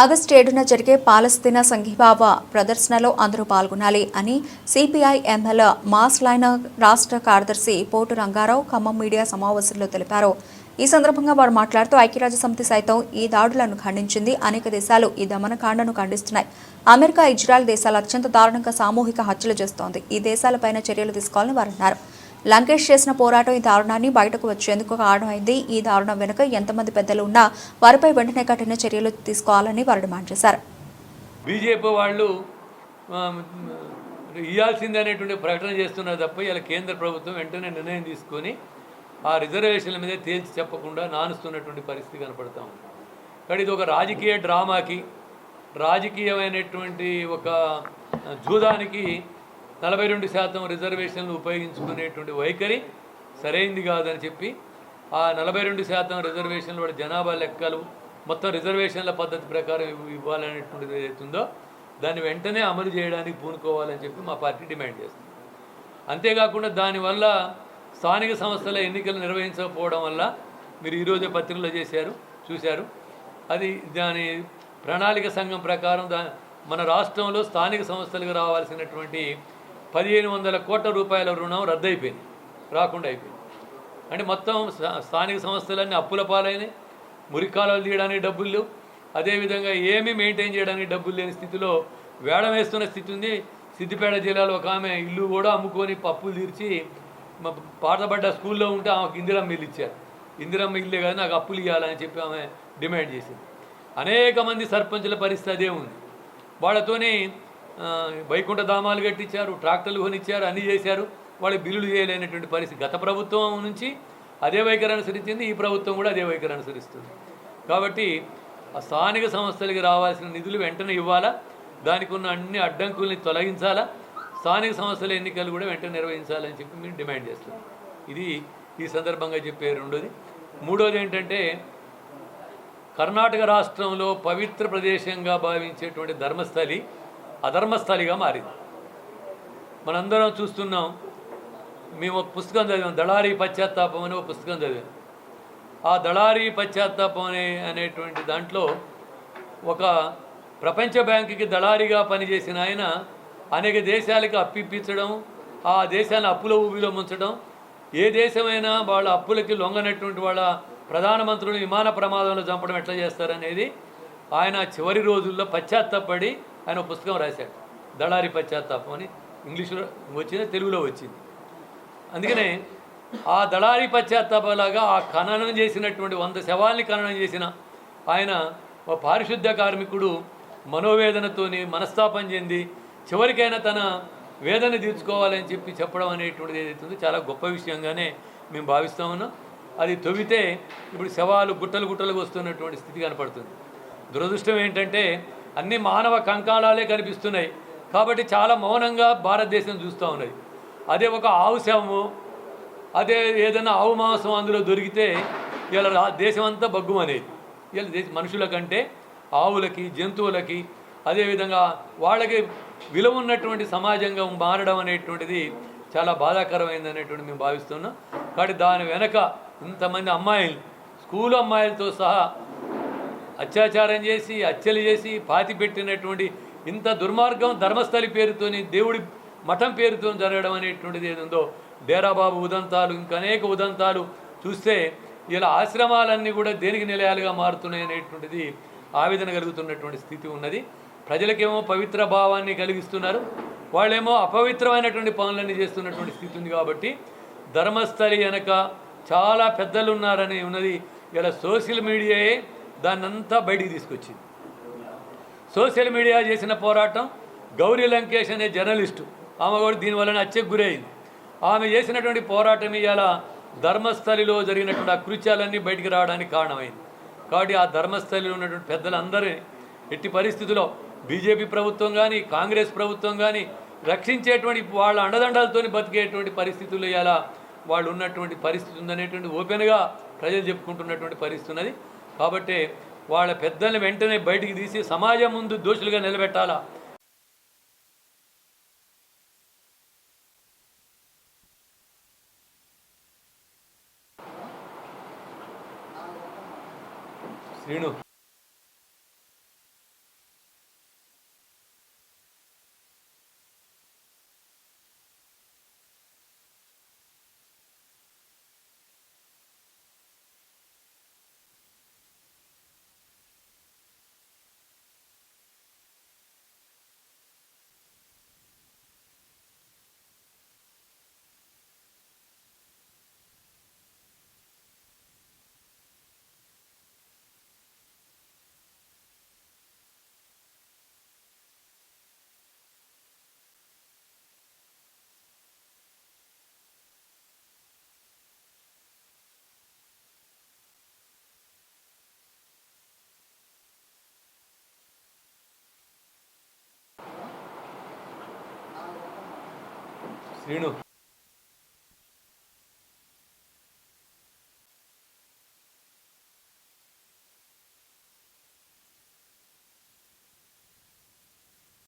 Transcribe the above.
August ఏడున జరిగే పాలస్తీనా సంఘీభావ ప్రదర్శనలో అందరూ పాల్గొనాలి అని సిపిఐ ఎమ్మెల్యే మాస్ లైన్ రాష్ట్ర కార్యదర్శి పోటు రంగారావు ఖమ్మం మీడియా సమావేశంలో తెలిపారు. ఈ సందర్భంగా వారు మాట్లాడుతూ ఐక్యరాజ్య సమితి సైతం ఈ దాడులను ఖండించింది. అనేక దేశాలు ఈ దమనకాండను ఖండిస్తున్నాయి. అమెరికా ఇజ్రాయెల్ దేశాలు అత్యంత దారుణంగా సామూహిక హత్యలు చేస్తోంది. ఈ దేశాలపైన చర్యలు తీసుకోవాలని వారు అన్నారు. లంకేష్ చేసిన పోరాటం ఈ దారుణాన్ని బయటకు వచ్చేందుకు కారణమైంది. ఈ దారుణం వెనుక ఎంతమంది పెద్దలు ఉన్నా వారిపై వెంటనే కఠిన చర్యలు తీసుకోవాలని వారు డిమాండ్ చేశారు. బీజేపీ వాళ్ళు ఇవ్వాల్సిందనేటువంటి అనేటువంటి ప్రకటన చేస్తున్నారు తప్ప ఇలా కేంద్ర ప్రభుత్వం వెంటనే నిర్ణయం తీసుకొని ఆ రిజర్వేషన్ల మీద తేల్చి చెప్పకుండా నానుస్తున్నటువంటి పరిస్థితి కనపడతా ఉంది. కానీ ఇది ఒక రాజకీయ డ్రామాకి రాజకీయమైనటువంటి ఒక జూదానికి నలభై రెండు శాతం రిజర్వేషన్లు ఉపయోగించుకునేటువంటి వైఖరి సరైంది కాదని చెప్పి ఆ నలభై రెండు శాతం రిజర్వేషన్లు వాడి జనాభా లెక్కలు మొత్తం రిజర్వేషన్ల పద్ధతి ప్రకారం ఇవ్వాలనేటువంటిది ఏదైతుందో దాన్ని వెంటనే అమలు చేయడానికి పూనుకోవాలని చెప్పి మా పార్టీ డిమాండ్ చేస్తుంది. అంతేకాకుండా దానివల్ల స్థానిక సంస్థల ఎన్నికలు నిర్వహించకపోవడం వల్ల మీరు ఈరోజే పత్రికలో చేశారు చూశారు. అది దాని ప్రణాళిక సంఘం ప్రకారం దా మన రాష్ట్రంలో స్థానిక సంస్థలకు రావాల్సినటువంటి పదిహేను వందల కోట్ల రూపాయల రుణం రద్దయిపోయింది. రాకుండా అయిపోయింది. అంటే మొత్తం స్థా- స్థానిక సంస్థలన్నీ అప్పుల పాలైనవి మురికాలు తీయడానికి డబ్బులు లేవు. అదేవిధంగా ఏమీ మెయింటైన్ చేయడానికి డబ్బులు లేని స్థితిలో వేడం వేస్తున్న స్థితి ఉంది. సిద్దిపేట జిల్లాలో ఒక ఆమె ఇల్లు కూడా అమ్ముకొని పప్పులు తీర్చి మ- పాతబడ్డ స్కూల్లో ఉంటే ఆమెకు ఇందిరమ్మ ఇల్లు ఇచ్చారు. ఇందిరమ్మ ఇల్లే కదా నాకు అప్పులు ఇవ్వాలని చెప్పి ఆమె డిమాండ్ చేసింది. అనేక మంది సర్పంచుల పరిస్థితి అదే ఉంది. వాళ్ళతోని వైకుంఠ ధామాలు కట్టించారు ట్రాక్టర్లు కొనిచ్చారు అన్నీ చేశారు. వాళ్ళు బిల్లులు చేయలేనటువంటి పరిస్థితి. గత ప్రభుత్వం నుంచి అదే వైఖరి అనుసరించింది ఈ ప్రభుత్వం కూడా అదే వైఖరి అనుసరిస్తుంది. కాబట్టి ఆ స్థానిక సంస్థలకి రావాల్సిన నిధులు వెంటనే ఇవ్వాలా? దానికి ఉన్న అన్ని అడ్డంకుల్ని తొలగించాలా? స్థానిక సంస్థల ఎన్నికలు కూడా వెంటనే నిర్వహించాలని చెప్పి మేము డిమాండ్ చేస్తున్నాం. ఇది ఈ సందర్భంగా చెప్పే రెండోది. మూడోది ఏంటంటే కర్ణాటక రాష్ట్రంలో పవిత్ర ప్రదేశంగా భావించేటువంటి ధర్మస్థలి అధర్మస్థలిగా మారింది. మనందరం చూస్తున్నాం మేము ఒక పుస్తకం చదివాం దళారీ పశ్చాత్తాపం అని ఒక పుస్తకం చదివాం. ఆ దళారీ పశ్చాత్తాపం అనే అనేటువంటి దాంట్లో ఒక ప్రపంచ బ్యాంకుకి దళారీగా పనిచేసిన ఆయన అనేక దేశాలకు అప్పిప్పించడం ఆ దేశాన్ని అప్పుల ఊబిలో ముంచడం ఏ దేశమైనా వాళ్ళ అప్పులకి లొంగనటువంటి వాళ్ళ ప్రధానమంత్రులు విమాన ప్రమాదంలో చంపడం ఎట్లా చేస్తారనేది ఆయన చివరి రోజుల్లో పశ్చాత్తాపడి ఆయన ఒక పుస్తకం రాశాడు. దళారి పశ్చాత్తాపం అని ఇంగ్లీష్లో వచ్చింది తెలుగులో వచ్చింది. అందుకనే ఆ దళారి పశ్చాత్తాపలాగా ఆ ఖననం చేసినటువంటి వంద శవాల్ని ఖననం చేసిన ఆయన పారిశుద్ధ్య కార్మికుడు మనోవేదనతోని మనస్తాపం చెంది చివరికైనా తన వేదన తీర్చుకోవాలని చెప్పి చెప్పడం అనేటువంటిది ఏదైతుందో చాలా గొప్ప విషయంగానే మేము భావిస్తా ఉన్నాం. అది తొవితే ఇప్పుడు శవాలు గుట్టలు గుట్టలుగా వస్తున్నటువంటి స్థితి కనపడుతుంది. దురదృష్టం ఏంటంటే అన్ని మానవ కంకాళాలే కనిపిస్తున్నాయి. కాబట్టి చాలా మౌనంగా భారతదేశం చూస్తూ ఉన్నది. అదే ఒక ఆవు శవము అదే ఏదైనా ఆవు మాంసం అందులో దొరికితే ఇలా దేశం అంతా బగ్గుమనేది ఇలా దేశ మనుషుల కంటే ఆవులకి జంతువులకి అదేవిధంగా వాళ్ళకి విలువ ఉన్నటువంటి సమాజంగా మారడం అనేటువంటిది చాలా బాధాకరమైంది అనేటువంటి మేము భావిస్తున్నాం. కాబట్టి దాని వెనక ఇంతమంది అమ్మాయిలు స్కూల్ అమ్మాయిలతో సహా అత్యాచారం చేసి హత్యలు చేసి పాతి పెట్టినటువంటి ఇంత దుర్మార్గం ధర్మస్థలి పేరుతోని దేవుడి మఠం పేరుతో జరగడం అనేటువంటిది ఏదుందో డేరాబాబు ఉదంతాలు ఇంకా అనేక ఉదంతాలు చూస్తే ఇలా ఆశ్రమాలన్నీ కూడా దేనికి నిలయాలుగా మారుతున్నాయి అనేటువంటిది ఆవేదన కలుగుతున్నటువంటి స్థితి ఉన్నది. ప్రజలకేమో పవిత్ర భావాన్ని కలిగిస్తున్నారు. వాళ్ళేమో అపవిత్రమైనటువంటి పనులన్నీ చేస్తున్నటువంటి స్థితి ఉంది కాబట్టి ధర్మస్థలి వెనక చాలా పెద్దలు ఉన్నారని ఉన్నది. ఇలా సోషల్ మీడియాయే దాన్నంతా బయటికి తీసుకొచ్చింది. సోషల్ మీడియా చేసిన పోరాటం గౌరీ లంకేష్ అనే జర్నలిస్టు. ఆమె కూడా దీనివల్ల హత్యకు గురైంది. ఆమె చేసినటువంటి పోరాటం ఇవాళ ధర్మస్థలిలో జరిగినటువంటి అకృత్యాలన్నీ బయటికి రావడానికి కారణమైంది. కాబట్టి ఆ ధర్మస్థలిలో ఉన్నటువంటి పెద్దలందరినీ ఎట్టి పరిస్థితుల్లో బీజేపీ ప్రభుత్వం కానీ కాంగ్రెస్ ప్రభుత్వం కానీ రక్షించేటువంటి వాళ్ళ అండదండలతోని బతికేటువంటి పరిస్థితులు ఇలా వాళ్ళు ఉన్నటువంటి పరిస్థితి ఉందనేటువంటి ఓపెన్గా ప్రజలు చెప్పుకుంటున్నటువంటి పరిస్థితి ఉన్నది. కాబట్టి వాళ్ళ పెద్దల్ని వెంటనే బయటికి తీసి సమాజం ముందు దోషులుగా నిలబెట్టాలా? శ్రీను. శ్రీను